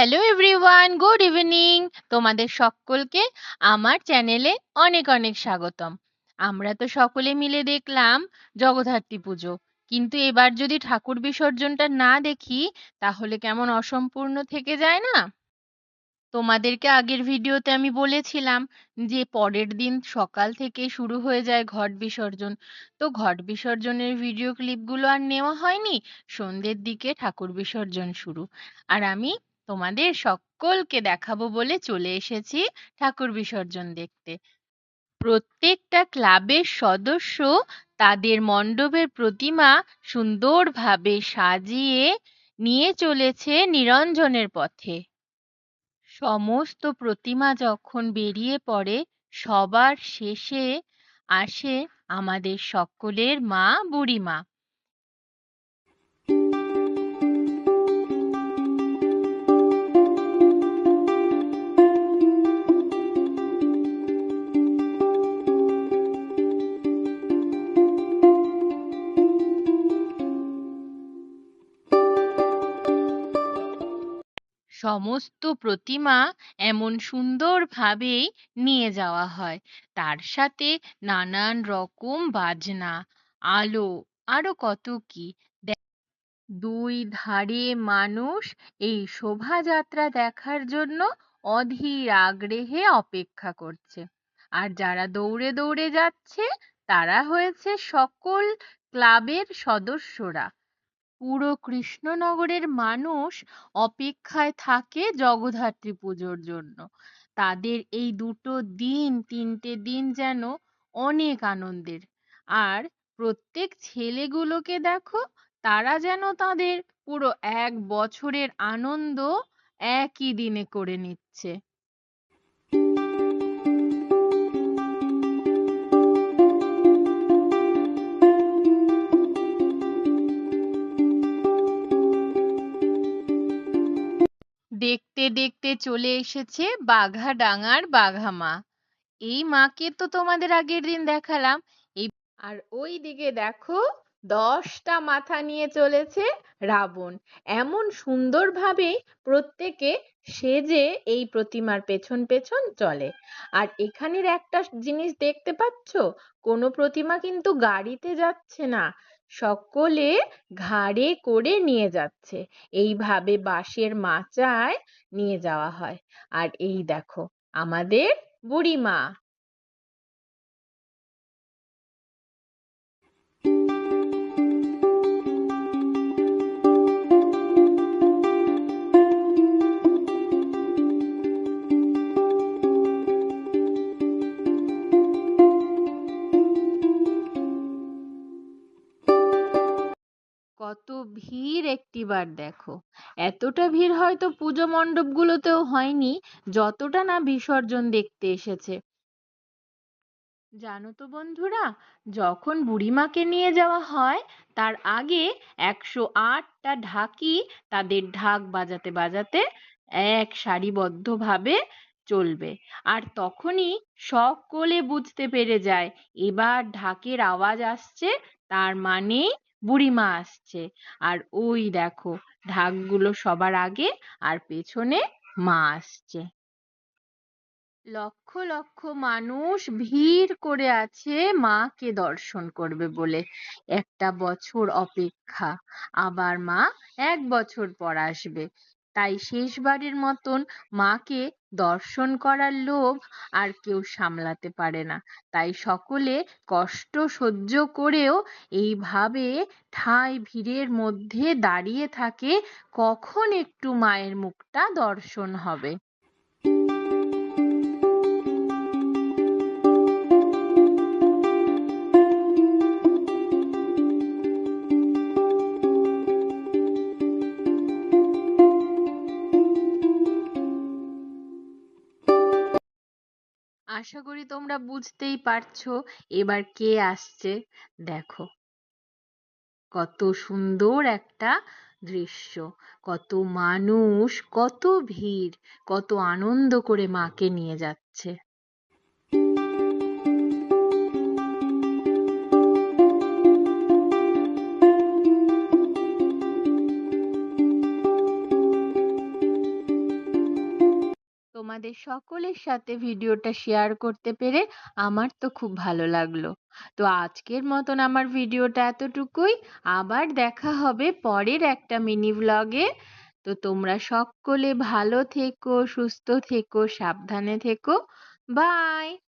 Hello everyone good evening তোমাদের সকলকে আমার চ্যানেলে অনেক অনেক স্বাগতম। আমরা তো সকলে মিলে দেখলাম জগদ্ধাত্রী পুজো। কিন্তু এবার যদি ঠাকুর বিসর্জনটা না দেখি, তাহলে কেমন অসম্পূর্ণ থেকে যায় না? তোমাদেরকে আগের ভিডিওতে আমি বলেছিলাম যে পরের দিন সকাল থেকে শুরু হয়ে যায় ঘট বিসর্জন। তো ঘট বিসর্জনের ভিডিও ক্লিপগুলো আর নেওয়া হয়নি। সন্ধ্যের দিকে ঠাকুর বিসর্জন শুরু। আর আমি তোমাদের সকলকে দেখাবো বলে চলে এসেছি ঠাকুর বিসর্জন দেখতে। প্রত্যেকটা ক্লাবের সদস্য তাদের মণ্ডপের প্রতিমা সুন্দরভাবে সাজিয়ে নিয়ে চলেছে নিরঞ্জনের পথে। সমস্ত প্রতিমা যখন বেরিয়ে পড়ে, সবার শেষে আসে আমাদের সকলের মা বুড়িমা সমস্ত প্রতিমা এমন সুন্দরভাবেই নিয়ে যাওয়া হয়। তার সাথে নানান রকম বাজনা, আলো, আরও কত কি। দুই ধারে মানুষ এই শোভাযাত্রা দেখার জন্য অধীর আগ্রহে অপেক্ষা করছে। আর যারা দৌড়ে দৌড়ে যাচ্ছে, তারা হয়েছে সকল ক্লাবের সদস্যরা। পুরো কৃষ্ণনগরের মানুষ অপেক্ষায় থাকে জগদ্ধাত্রী পুজোর জন্য। তাদের এই দুটো দিন, তিনটে দিন যেন অনেক আনন্দের। আর প্রত্যেক ছেলেগুলোকে দেখো, তারা যেন তাদের পুরো এক বছরের আনন্দ একই দিনে করে নিচ্ছে। দেখতে দেখতে চলে এসেছে বাঘা ডাঙার বাঘা মা এই মাকে তো তোমাদের আগের দিন দেখালাম। এই আর ওই দিকে দেখো, দশটা মাথা নিয়ে চলেছে রাবণ। এমন সুন্দরভাবে প্রত্যেকে সেজে এই প্রতিমার পেছন পেছন চলে। আর এখানের একটা জিনিস দেখতে পাচ্ছ? কোনো প্রতিমা কিন্তু গাড়িতে যাচ্ছে না। সকলে ঘাড়ে করে নিয়ে যাচ্ছে। এইভাবে বাঁশের মাচায় নিয়ে যাওয়া হয়। আর এই দেখো, আমাদের বুড়িমা কত ভিড় একটিবার দেখো। এতটা ভিড় হয়তো পুজো মণ্ডপগুলোতেও হয়নি, যতটা না বিসর্জন দেখতে এসেছে। জানো তো বন্ধুরা, যখন বুড়িমাকে নিয়ে যাওয়া হয়, তার আগে একশো আটটা ঢাকি তাদের ঢাক বাজাতে বাজাতে এক সারিবদ্ধভাবে চলবে। আর তখনই সকলে বুঝতে পেরে যায়, এবার ঢাকের আওয়াজ আসছে, তার মানে বুড়িমা আসছে। আর ওই দেখো, ঢাকগুলো সবার আগে আর পেছনে মা আসছে। লক্ষ লক্ষ মানুষ ভিড় করে আছে মাকে দর্শন করবে বলে। একটা বছর অপেক্ষা। আবার মা এক বছর পর আসবে। তাই শেষবারের মতন মাকে দর্শন করার লোভ আর কেউ সামলাতে পারে না। তাই সকলে কষ্ট সহ্য করেও এইভাবে ঠাঁই ভিড়ের মধ্যে দাঁড়িয়ে থাকে, কখন একটু মায়ের মুখটা দর্শন হবে। আশা করি তোমরা বুঝতেই পারছ এবার কে আসছে। দেখো, কত সুন্দর একটা দৃশ্য, কত মানুষ, কত ভিড়, কত আনন্দ করে মাকে নিয়ে যাচ্ছে। তোমাদের সকলের সাথে ভিডিওটা শেয়ার করতে পেরে আমার তো খুব ভালো লাগল। তো আজকের মতন আমার ভিডিওটা এতটুকুই। আবার দেখা হবে পরের একটা মিনি ভ্লগে তো তোমরা সকলে ভালো থেকো, সুস্থ থেকো, সাবধানে থেকো। বাই!